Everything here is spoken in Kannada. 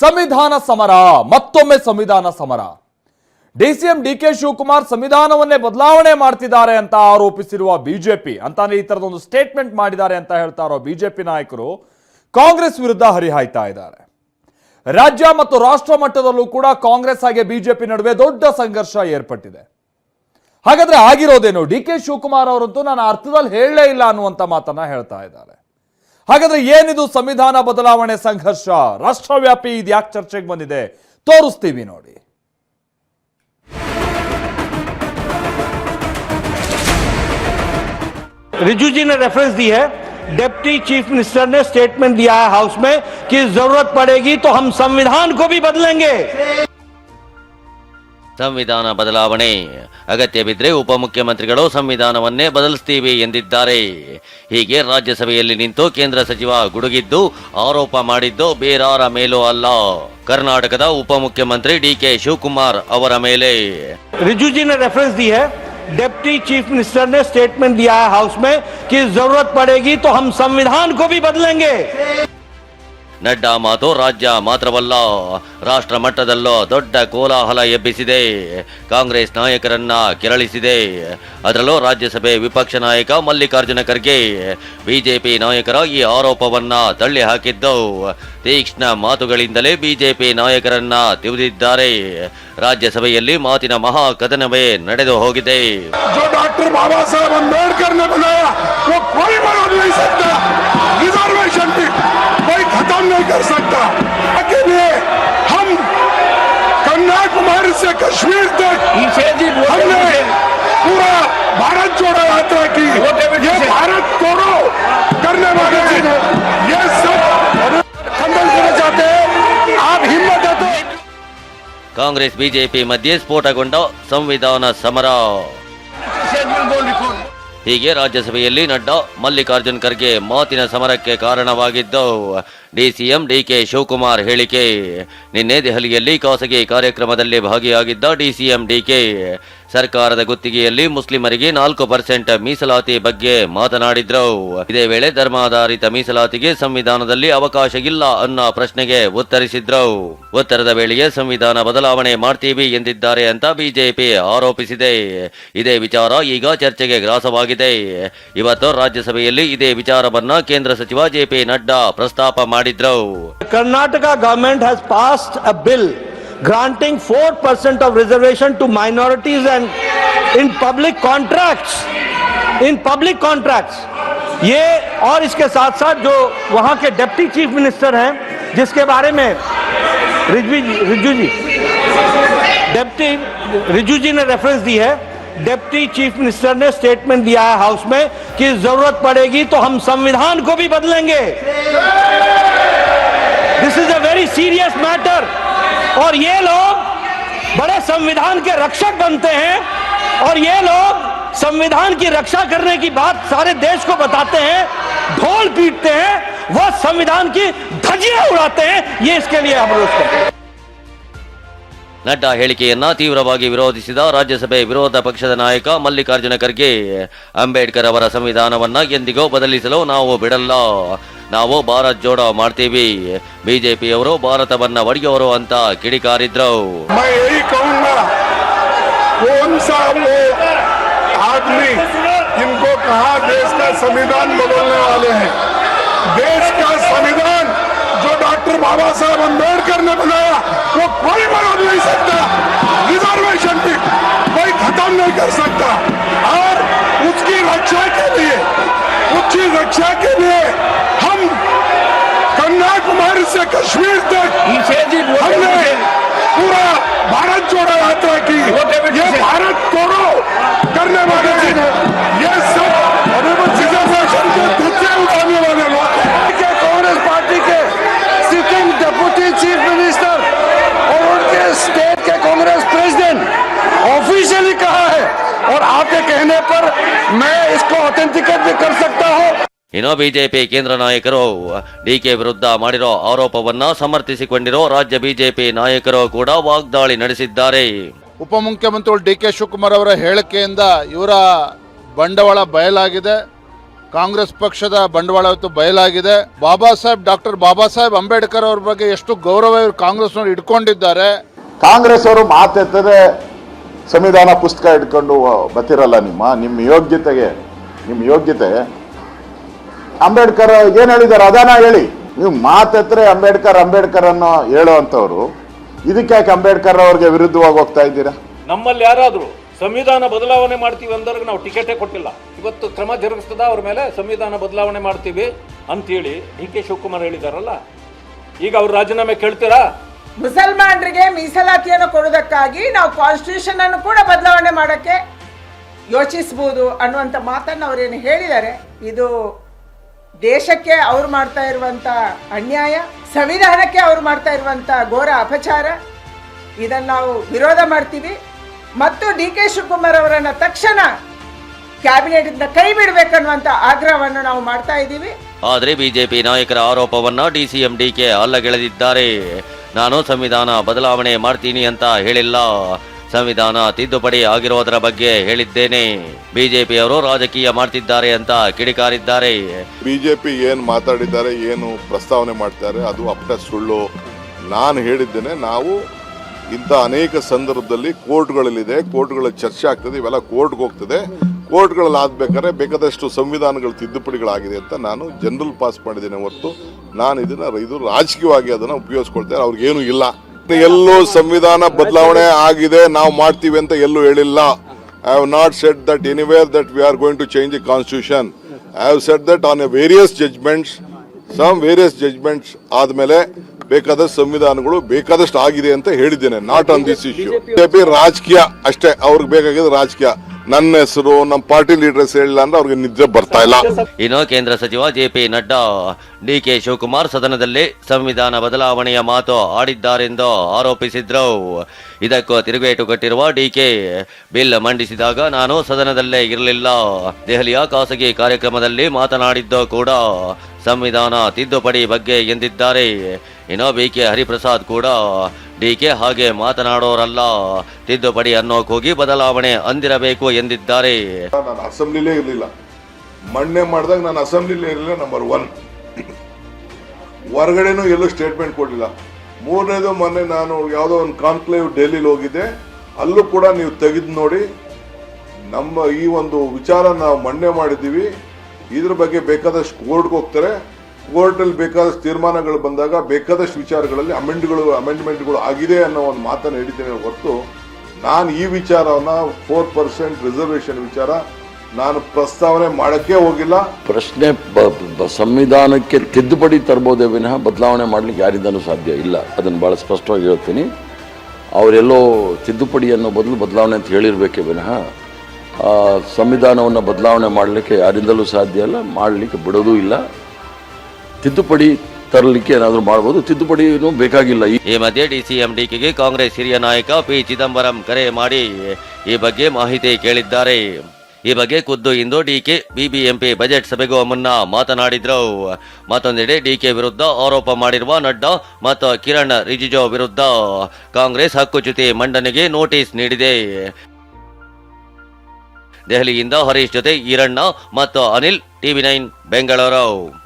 ಸಂವಿಧಾನ ಸಮರ, ಮತ್ತೊಮ್ಮೆ ಸಂವಿಧಾನ ಸಮರ. ಡಿಸಿಎಂ ಡಿ ಕೆ ಶಿವಕುಮಾರ್ ಸಂವಿಧಾನವನ್ನೇ ಬದಲಾವಣೆ ಮಾಡ್ತಿದ್ದಾರೆ ಅಂತ ಆರೋಪಿಸಿರುವ ಬಿಜೆಪಿ, ಅಂತಾನೆ ಈ ತರದೊಂದು ಸ್ಟೇಟ್ಮೆಂಟ್ ಮಾಡಿದ್ದಾರೆ ಅಂತ ಹೇಳ್ತಾ ಇರೋ ಬಿಜೆಪಿ ನಾಯಕರು, ಕಾಂಗ್ರೆಸ್ ವಿರುದ್ಧ ಹರಿಹಾಯ್ತಾ ಇದ್ದಾರೆ. ರಾಜ್ಯ ಮತ್ತು ರಾಷ್ಟ್ರ ಮಟ್ಟದಲ್ಲೂ ಕೂಡ ಕಾಂಗ್ರೆಸ್ ಹಾಗೆ ಬಿಜೆಪಿ ನಡುವೆ ದೊಡ್ಡ ಸಂಘರ್ಷ ಏರ್ಪಟ್ಟಿದೆ. ಹಾಗಾದ್ರೆ ಆಗಿರೋದೇನು? ಡಿ ಕೆ ಶಿವಕುಮಾರ್ ಅವರಂತೂ ನಾನು ಅರ್ಥದಲ್ಲಿ ಹೇಳಲೇ ಇಲ್ಲ ಅನ್ನುವಂತ ಮಾತನ್ನ ಹೇಳ್ತಾ ಇದ್ದಾರೆ. ಹಾಗಾದ್ರೆ ಏನಿದು ಸಂವಿಧಾನ ಬದಲಾವಣೆ ಸಂಘರ್ಷ ರಾಷ್ಟ್ರವ್ಯಾಪಿ ಇದು ಯಾಕೆ ಚರ್ಚೆಗೆ ಬಂದಿದೆ ತೋರಿಸ್ತೀವಿ ನೋಡಿ रिजू जी ने रेफरेंस दी है डिप्टी चीफ मिनिस्टर ने स्टेटमेंट दिया है हाउस में कि जरूरत पड़ेगी तो हम संविधान को भी बदलेंगे ಸಂವಿಧಾನ ಬದಲಾವಣೆ ಅಗತ್ಯ ಬಿದ್ದರೆ ಉಪಮುಖ್ಯಮಂತ್ರಿಗಳು ಸಂವಿಧಾನವನ್ನೇ ಬದಲಿಸ್ತೀವಿ ಎಂದಿದ್ದಾರೆ ಹೀಗೆ ರಾಜ್ಯಸಭೆಯಲ್ಲಿ ನಿಂತು ಕೇಂದ್ರ ಸಚಿವ ಗುಡುಗಿದ್ದು ಆರೋಪ ಮಾಡಿದ್ದು ಬೇರಾರ ಮೇಲೂ ಅಲ್ಲ ಕರ್ನಾಟಕದ ಉಪಮುಖ್ಯಮಂತ್ರಿ ಡಿ ಕೆ ಶಿವಕುಮಾರ್ ಅವರ ಮೇಲೆ रिजू जी ने रेफरेंस दी है डिप्टी चीफ मिनिस्टर ने स्टेटमेंट दिया है हाउस में कि जरूरत पड़ेगी तो हम संविधान को भी बदलेंगे ನಡ್ಡಾ ಮಾತು ರಾಜ್ಯ ಮಾತ್ರವಲ್ಲ ರಾಷ್ಟ್ರ ಮಟ್ಟದಲ್ಲೂ ದೊಡ್ಡ ಕೋಲಾಹಲ ಎಬ್ಬಿಸಿದೆ. ಕಾಂಗ್ರೆಸ್ ನಾಯಕರನ್ನ ಕೆರಳಿಸಿದೆ. ಅದರಲ್ಲೂ ರಾಜ್ಯಸಭೆ ವಿಪಕ್ಷ ನಾಯಕ ಮಲ್ಲಿಕಾರ್ಜುನ ಖರ್ಗೆ ಬಿಜೆಪಿ ನಾಯಕರ ಈ ಆರೋಪವನ್ನ ತಳ್ಳಿ ಹಾಕಿದ್ದು. ತೀಕ್ಷ್ಣ ಮಾತುಗಳಿಂದಲೇ ಬಿಜೆಪಿ ನಾಯಕರನ್ನ ತಿವಿದಿದ್ದಾರೆ. ರಾಜ್ಯಸಭೆಯಲ್ಲಿ ಮಾತಿನ ಮಹಾ ಕದನವೇ ನಡೆದು ಹೋಗಿದೆ. कर सकता के लिए हम कन्याकुमारी से कश्मीर तक हमने पूरा भारत जोड़ो यात्रा की ये भारत तोड़ो करने वाले ये सब खंडन करना चाहते हैं आप हिम्मत है तो ಕಾಂಗ್ರೆಸ್ ಬಿಜೆಪಿ ಮಧ್ಯೆ ಸ್ಫೋಟಗೊಂಡ ಸಂವಿಧಾನ ಸಮರ ಹೀಗೆ ರಾಜ್ಯಸಭೆಯಲ್ಲಿ ನಡ್ಡಾ, ಮಲ್ಲಿಕಾರ್ಜುನ್ ಖರ್ಗೆ ಮಾತಿನ ಸಮರಕ್ಕೆ ಕಾರಣವಾಗಿದ್ದು ಡಿಸಿಎಂ ಡಿಕೆ ಶಿವಕುಮಾರ್ ಹೇಳಿಕೆ, ನಿನ್ನೆ ದೆಹಲಿಯಲ್ಲಿ ಖಾಸಗಿ ಕಾರ್ಯಕ್ರಮದಲ್ಲಿ ಭಾಗಿಯಾಗಿದ್ದ ಡಿಸಿಎಂ ಡಿಕೆ. ಸರ್ಕಾರದ ಗುತ್ತಿಗೆಯಲ್ಲಿ ಮುಸ್ಲಿಮರಿಗೆ ನಾಲ್ಕು ಪರ್ಸೆಂಟ್ ಮೀಸಲಾತಿ ಬಗ್ಗೆ ಮಾತನಾಡಿದ್ರು. ಇದೇ ವೇಳೆ ಧರ್ಮಾಧಾರಿತ ಮೀಸಲಾತಿಗೆ ಸಂವಿಧಾನದಲ್ಲಿ ಅವಕಾಶ ಇಲ್ಲ ಅನ್ನೋ ಪ್ರಶ್ನೆಗೆ ಉತ್ತರಿಸಿದ್ರು. ಉತ್ತರದ ವೇಳೆಗೆ ಸಂವಿಧಾನ ಬದಲಾವಣೆ ಮಾಡ್ತೀವಿ ಎಂದಿದ್ದಾರೆ ಅಂತ ಬಿಜೆಪಿ ಆರೋಪಿಸಿದೆ. ಇದೇ ವಿಚಾರ ಈಗ ಚರ್ಚೆಗೆ ಗ್ರಾಸವಾಗಿದೆ. ಇವತ್ತು ರಾಜ್ಯಸಭೆಯಲ್ಲಿ ಇದೇ ವಿಚಾರವನ್ನ ಕೇಂದ್ರ ಸಚಿವ ಜೆಪಿ ನಡ್ಡಾ ಪ್ರಸ್ತಾಪ ಮಾಡಿದ್ರು. Karnataka government has passed a bill granting 4% of reservation to minorities and in public contracts. In public contracts. ये और इसके साथ साथ जो वहाँ के डिप्टी चीफ मिनिस्टर हैं, जिसके बारे में रिजवी, रिजू जी डिप्टी रिजू जी ने रेफरेंस दी है डिप्टी चीफ मिनिस्टर ने स्टेटमेंट दिया है हाउस में कि ज़रूरत पड़ेगी तो हम संविधान को भी बदलेंगे this is a very serious matter और ये लोग बड़े संविधान के रक्षक बनते हैं और ये लोग संविधान की रक्षा करने की बात सारे देश को बताते हैं, ढोल पीटते हैं, वह संविधान की धजिया उड़ाते हैं, ये इसके लिए अनुरोध करते हैं। ನಡ್ಡಾ ಹೇಳಿಕೆಯನ್ನ ತೀವ್ರವಾಗಿ ವಿರೋಧಿಸಿದ ರಾಜ್ಯಸಭೆ ವಿರೋಧ ಪಕ್ಷದ ನಾಯಕ ಮಲ್ಲಿಕಾರ್ಜುನ ಖರ್ಗೆ ಅಂಬೇಡ್ಕರ್ ಅವರ ಸಂವಿಧಾನವನ್ನ ಎಂದಿಗೂ ಬದಲಿಸಲು ನಾವು ಬಿಡಲ್ಲ ನಾವು ಭಾರತ್ ಜೋಡೋ ಮಾಡ್ತೀವಿ ಬಿಜೆಪಿಯವರು ಭಾರತವನ್ನ ಒಡೆಯೋರು ಅಂತ ಕಿಡಿಕಾರಿದ್ರು मैं यही कहूंगा कौन सा वो आदमी जिनको कहा देश का संविधान बदलने वाले हैं देश का संविधान जो डॉक्टर बाबा साहब अंबेडकर ने बनाया वो कोई बना नहीं सकता। रिजर्वेशन भी कोई खत्म नहीं कर सकता। और उसकी रक्षा के लिए उसकी रक्षा के लिए हम कन्याकुमारी से कश्मीर तक हमने पूरा भारत जोड़ो यात्रा की। ये भारत तोड़ो। ಇನ್ನು ಬಿಜೆಪಿ ಕೇಂದ್ರ ನಾಯಕರು ಡಿಕೆ ವಿರುದ್ಧ ಮಾಡಿರೋ ಆರೋಪವನ್ನ ಸಮರ್ಥಿಸಿಕೊಂಡಿರೋ ರಾಜ್ಯ ಬಿಜೆಪಿ ನಾಯಕರು ಕೂಡ ವಾಗ್ದಾಳಿ ನಡೆಸಿದ್ದಾರೆ. ಉಪಮುಖ್ಯಮಂತ್ರಿಗಳು ಡಿ ಕೆ ಶಿವಕುಮಾರ್ ಅವರ ಹೇಳಿಕೆಯಿಂದ ಇವರ ಬಂಡವಾಳ ಬಯಲಾಗಿದೆ. ಕಾಂಗ್ರೆಸ್ ಪಕ್ಷದ ಬಂಡವಾಳ ಇವತ್ತು ಬಯಲಾಗಿದೆ. ಬಾಬಾ ಸಾಹೇಬ್ ಡಾಕ್ಟರ್ ಬಾಬಾ ಸಾಹೇಬ್ ಅಂಬೇಡ್ಕರ್ ಅವ್ರ ಬಗ್ಗೆ ಎಷ್ಟು ಗೌರವ ಇವರು ಕಾಂಗ್ರೆಸ್ನವ್ರು ಇಟ್ಕೊಂಡಿದ್ದಾರೆ. ಕಾಂಗ್ರೆಸ್ ಅವರು ಮಾತೆತ್ತದೆ ಸಂವಿಧಾನ ಪುಸ್ತಕ ಇಟ್ಕೊಂಡು ಬತ್ತಿರಲ್ಲ ನಿಮ್ಮ ನಿಮ್ಮ ಯೋಗ್ಯತೆಗೆ ನಿಮ್ಮ ಯೋಗ್ಯತೆ ಅಂಬೇಡ್ಕರ್ ಏನ್ ಹೇಳಿದ್ದಾರೆ? ಅದಾನ ಹೇಳಿ. ನೀವು ಮಾತತ್ರೆ ಅಂಬೇಡ್ಕರ್ ಅಂಬೇಡ್ಕರ್ ಅನ್ನೋ ಹೇಳೋ ಇದಕ್ಕೆ ಯಾಕೆ ಅಂಬೇಡ್ಕರ್ ಅವ್ರಿಗೆ ವಿರುದ್ಧವಾಗಿ ಹೋಗ್ತಾ ಇದ್ದೀರಾ? ನಮ್ಮಲ್ಲಿ ಯಾರಾದರೂ ಸಂವಿಧಾನ ಬದಲಾವಣೆ ಮಾಡ್ತೀವಿ ಅಂದವ್ರಿಗೆ ನಾವು ಟಿಕೆಟೇ ಕೊಟ್ಟಿಲ್ಲ. ಇವತ್ತು ಕ್ರಮ ಜರುಗಿಸ್ತದ ಅವ್ರ ಮೇಲೆ ಸಂವಿಧಾನ ಬದಲಾವಣೆ ಮಾಡ್ತೀವಿ ಅಂತೇಳಿ ಡಿ ಕೆ ಶಿವಕುಮಾರ್ ಹೇಳಿದಾರಲ್ಲ? ಈಗ ಅವ್ರು ರಾಜೀನಾಮೆ ಕೇಳ್ತೀರಾ? ಮುಸಲ್ಮಾನರಿಗೆ ಮೀಸಲಾತಿಯನ್ನು ಕೊಡೋದಕ್ಕಾಗಿ ನಾವು ಕಾನ್ಸ್ಟಿಟ್ಯೂಷನ್ ಅನ್ನು ಕೂಡ ಬದಲಾವಣೆ ಮಾಡೋಕ್ಕೆ ಯೋಚಿಸಬಹುದು ಅನ್ನುವಂಥ ಮಾತನ್ನು ಅವರೇನು ಹೇಳಿದ್ದಾರೆ? ಇದು ದೇಶಕ್ಕೆ ಅವ್ರು ಮಾಡ್ತಾ ಇರುವಂಥ ಅನ್ಯಾಯ, ಸಂವಿಧಾನಕ್ಕೆ ಅವ್ರು ಮಾಡ್ತಾ ಇರುವಂಥ ಘೋರ ಅಪಚಾರ, ಇದನ್ನು ನಾವು ವಿರೋಧ ಮಾಡ್ತೀವಿ. ಮತ್ತು ಡಿ ಕೆ ಶಿವಕುಮಾರ್ ಅವರನ್ನು ತಕ್ಷಣ ಕ್ಯಾಬಿನೆಟ್ನಿಂದ ಕೈ ಬಿಡಬೇಕನ್ನುವಂಥ ಆಗ್ರಹವನ್ನು ನಾವು ಮಾಡ್ತಾ ಇದ್ದೀವಿ. ಆದರೆ ಬಿಜೆಪಿ ನಾಯಕರ ಆರೋಪವನ್ನ ಡಿಸಿಎಂ ಅಲ್ಲ ಅಲ್ಲಗೆಳೆದಿದ್ದಾರೆ. ನಾನು ಸಂವಿಧಾನ ಬದಲಾವಣೆ ಮಾಡ್ತೀನಿ ಅಂತ ಹೇಳಿಲ್ಲ. ಸಂವಿಧಾನ ತಿದ್ದುಪಡಿ ಆಗಿರೋದರ ಬಗ್ಗೆ ಹೇಳಿದ್ದೇನೆ. ಬಿಜೆಪಿಯವರು ರಾಜಕೀಯ ಮಾಡ್ತಿದ್ದಾರೆ ಅಂತ ಕಿಡಿಕಾರಿದ್ದಾರೆ. ಬಿಜೆಪಿ ಏನ್ ಮಾತಾಡಿದ್ದಾರೆ, ಏನು ಪ್ರಸ್ತಾವನೆ ಮಾಡ್ತಾರೆ, ಅದು ಅಪ್ಪ ಸುಳ್ಳು. ನಾನು ಹೇಳಿದ್ದೇನೆ, ನಾವು ಇಂಥ ಅನೇಕ ಸಂದರ್ಭದಲ್ಲಿ ಕೋರ್ಟ್ಗಳಲ್ಲಿದೆ, ಕೋರ್ಟ್ಗಳ ಚರ್ಚೆ ಆಗ್ತದೆ, ಇವೆಲ್ಲ ಕೋರ್ಟ್ಗೆ ಹೋಗ್ತದೆ. ಕೋರ್ಟ್ಗಳಲ್ಲಿ ಆದ್ಬೇಕಾದ್ರೆ ಬೇಕಾದಷ್ಟು ಸಂವಿಧಾನಗಳು ತಿದ್ದುಪಡಿಗಳಾಗಿದೆ ಅಂತ ನಾನು ಜನರಲ್ ಪಾಸ್ ಮಾಡಿದ್ದೇನೆ ಹೊರತು ನಾನು ಇದನ್ನ ಇದು ರಾಜಕೀಯವಾಗಿ ಅದನ್ನು ಉಪಯೋಗಿಸ್ಕೊಳ್ತೇನೆ ಅವ್ರಿಗೇನು ಇಲ್ಲ. ಎಲ್ಲೂ ಸಂವಿಧಾನ ಬದಲಾವಣೆ ಆಗಿದೆ, ನಾವು ಮಾಡ್ತೀವಿ ಅಂತ ಎಲ್ಲೂ ಹೇಳಿಲ್ಲ. I have not said that anywhere that we are going to change the constitution I have said that on a various judgements some various judgements ಆದ್ಮೇಲೆ ಬೇಕಾದಷ್ಟು ಸಂವಿಧಾನಗಳು ಬೇಕಾದಷ್ಟು ಆಗಿದೆ ಅಂತ ಹೇಳಿದ್ದೇನೆ not on this issue BJP ರಾಜಕೀಯ ಅಷ್ಟೇ, ಅವ್ರಿಗೆ ಬೇಕಾಗಿದ್ದು ರಾಜಕೀಯ. ನನ್ನ ಹೆಸರು ನಮ್ಮ ಪಾರ್ಟಿ ಲೀಡರ್ಸ್ ಹೇಳಿಲ್ಲ ಅಂದ್ರೆ ಅವ್ರಿಗೆ ನಿದ್ದೆ ಬರ್ತಾ ಇಲ್ಲ. ಇನ್ನು ಕೇಂದ್ರ ಸಚಿವ J P Nadda, D K Shivakumar ಸದನದಲ್ಲಿ ಸಂವಿಧಾನ ಬದಲಾವಣೆಯ ಮಾತು ಆಡಿದ್ದಾರೆಂದು ಆರೋಪಿಸಿದ್ರು. ಇದಕ್ಕೂ ತಿರುಗೇಟು ಕಟ್ಟಿರುವ ಡಿಕೆ ಬಿಲ್ ಮಂಡಿಸಿದಾಗ ನಾನು ಸದನದಲ್ಲೇ ಇರಲಿಲ್ಲ. ದೆಹಲಿಯ ಖಾಸಗಿ ಕಾರ್ಯಕ್ರಮದಲ್ಲಿ ಮಾತನಾಡಿದ್ದು ಕೂಡ ಸಂವಿಧಾನ ತಿದ್ದುಪಡಿ ಬಗ್ಗೆ ಎಂದಿದ್ದಾರೆ. ಇನ್ನು ಬಿ ಕೆ ಹರಿಪ್ರಸಾದ್ ಕೂಡ ಡಿ ಕೆ ಹಾಗೆ ಮಾತನಾಡೋರಲ್ಲ. ತಿದ್ದುಪಡಿ ಅನ್ನೋಕ್ ಹೋಗಿ ಬದಲಾವಣೆ ಅಂದಿರಬೇಕು ಎಂದಿದ್ದಾರೆ. ನಾನು ಅಸೆಂಬ್ಲಿಲೇ ಇರಲಿಲ್ಲ. ಮಣ್ಣೆ ಮಾಡಿದಾಗ ನಾನು ಅಸೆಂಬ್ಲಿಲೇ ಇರಲಿಲ್ಲ ನಂಬರ್ ಒನ್ ಹೊರಗಡೆನೂ ಎಲ್ಲೂ ಸ್ಟೇಟ್ಮೆಂಟ್ ಕೊಡಲಿಲ್ಲ. ಮೂರನೇದು ಮೊನ್ನೆ ನಾನು ಯಾವುದೋ ಒಂದು ಕಾನ್ಕ್ಲೇವ್ ಡೆಲ್ಲಿಲಿ ಹೋಗಿದ್ದೆ. ಅಲ್ಲೂ ಕೂಡ ನೀವು ತೆಗೆದು ನೋಡಿ, ನಮ್ಮ ಈ ಒಂದು ವಿಚಾರ ನಾವು ಮಣ್ಣೆ ಮಾಡಿದ್ದೀವಿ. ಇದ್ರ ಬಗ್ಗೆ ಬೇಕಾದಷ್ಟು ಕೋರ್ಟ್ಗೆ ಹೋಗ್ತಾರೆ. ಕೋರ್ಟಲ್ಲಿ ಬೇಕಾದಷ್ಟು ತೀರ್ಮಾನಗಳು ಬಂದಾಗ ಬೇಕಾದಷ್ಟು ವಿಚಾರಗಳಲ್ಲಿ ಅಮೆಂಡ್ಗಳು ಅಮೆಂಡ್ಮೆಂಟ್ಗಳು ಆಗಿದೆ ಅನ್ನೋ ಒಂದು ಮಾತನ್ನು ಹೇಳಿದ್ದೇನೆ ಹೊರತು ನಾನು ಈ ವಿಚಾರವನ್ನ ಫೋರ್ ಪರ್ಸೆಂಟ್ ರಿಸರ್ವೇಷನ್ ವಿಚಾರ ನಾನು ಪ್ರಸ್ತಾವನೆ ಮಾಡಕ್ಕೆ ಹೋಗಿಲ್ಲ. ಪ್ರಶ್ನೆ ಸಂವಿಧಾನಕ್ಕೆ ತಿದ್ದುಪಡಿ ತರ್ಬೋದೇ ವಿನಃ ಬದಲಾವಣೆ ಮಾಡಲಿಕ್ಕೆ ಯಾರಿಂದನೂ ಸಾಧ್ಯ ಇಲ್ಲ. ಅದನ್ನು ಭಾಳ ಸ್ಪಷ್ಟವಾಗಿ ಹೇಳ್ತೀನಿ. ಅವರೆಲ್ಲೋ ತಿದ್ದುಪಡಿ ಅನ್ನೋ ಬದಲು ಬದಲಾವಣೆ ಅಂತ ಹೇಳಿರಬೇಕೆ ವಿನಃ ಸಂವಿಧಾನವನ್ನು ಬದಲಾವಣೆ ಮಾಡಲಿಕ್ಕೆ ಯಾರಿಂದಲೂ ಸಾಧ್ಯ ಇಲ್ಲ, ಮಾಡಲಿಕ್ಕೆ ಬಿಡೋದೂ ಇಲ್ಲ. ತಿದ್ದುಪಡಿ ತರಲಿಕ್ಕೆ ಏನಾದರೂ ಮಾಡ್ಬೋದು. ತಿದ್ದುಪಡಿನೂ ಬೇಕಾಗಿಲ್ಲ. ಈ ಈ ಮಧ್ಯೆ ಡಿಸಿಎಂ ಡಿಕೆಗೆ ಕಾಂಗ್ರೆಸ್ ಹಿರಿಯ ನಾಯಕ ಪಿ ಚಿದಂಬರಂ ಕರೆ ಮಾಡಿ ಈ ಬಗ್ಗೆ ಮಾಹಿತಿ ಕೇಳಿದ್ದಾರೆ. ಈ ಬಗ್ಗೆ ಖುದ್ದು ಇಂದು ಡಿಕೆ, ಬಿಬಿಎಂಪಿ ಬಜೆಟ್ ಸಭೆಗೂ ಮುನ್ನ ಮಾತನಾಡಿದ್ರು. ಮತ್ತೊಂದೆಡೆ ಡಿಕೆ ವಿರುದ್ಧ ಆರೋಪ ಮಾಡಿರುವ ನಡ್ಡಾ ಮತ್ತು ಕಿರಣ್ ರಿಜಿಜು ವಿರುದ್ಧ ಕಾಂಗ್ರೆಸ್ ಹಕ್ಕುಚ್ಯುತಿ ಮಂಡನೆಗೆ ನೋಟಿಸ್ ನೀಡಿದೆ. ದೆಹಲಿಯಿಂದ ಹರೀಶ್ ಜೊತೆ ಈರಣ್ಣ ಮತ್ತು ಅನಿಲ್, ಟಿವಿ ನೈನ್, ಬೆಂಗಳೂರು.